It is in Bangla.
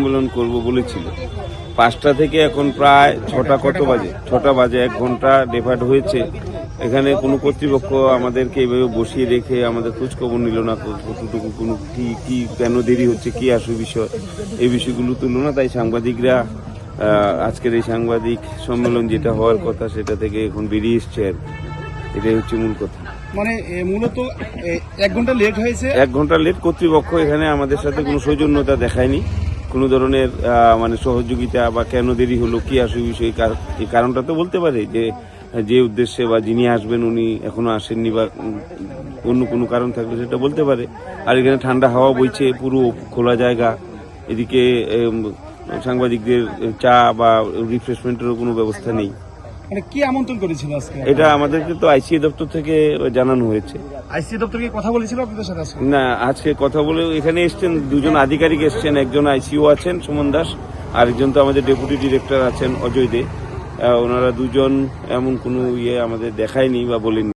সম্মেলন করব বলেছিল। পাঁচটা থেকে এখন প্রায় ছটা কত বাজে? ছটা বাজে এক ঘণ্টা ডেফার্ট হয়েছে। এখানে কোনো কর্তৃপক্ষ আমাদেরকে এভাবে বসিয়ে রেখে আমাদের খোঁজখবর নিল না। কতটুকু কোনো কি কি কেন দেরি হচ্ছে কি আসু বিষয় এই বিষয়গুলো তুললো না। তাই সাংবাদিকরা আজকের এই সাংবাদিক সম্মেলন যেটা হওয়ার কথা সেটা থেকে এখন বেরিয়ে এসছে আর এটাই হচ্ছে মূল কথা। মানে মূলত এক ঘণ্টা লেট হয়েছে? এক ঘণ্টা লেট কর্তৃপক্ষ এখানে আমাদের সাথে কোনো সৌজন্যতা দেখায়নি। কোনো ধরনের মানে সহযোগিতা বা কেন দেরি হলো, কি আসবে বিষয় এই কারণটা তো বলতে পারে যে যে উদ্দেশ্যে বা যিনি আসবেন উনি এখনও আসেননি বা অন্য কোনো কারণ থাকলে সেটা বলতে পারে। আর এখানে ঠান্ডা হাওয়া বইছে, পুরো খোলা জায়গা। এদিকে সাংবাদিকদের চা বা রিফ্রেশমেন্টেরও কোনো ব্যবস্থা নেই। মানে কি আমন্ত্রণ করেছিল আজকে? এটা আমাদেরকে তো আইসিএ দপ্তর থেকে জানানো হয়েছে। আইসি দপ্তরকে কথা বলেছিল আপনাদের সাথে আজকে? না আজকে কথা বলে এখানে এসছেন দুজন আধিকারিক এসছেন একজন আইসিও আছেন সুমন দাস আরেকজন তো আমাদের ডেপুটি ডিরেক্টর আছেন অজয় দে। ওনারা দুজন এমন কোনো ইয়ে আমাদের দেখায়নি বা বলেননি।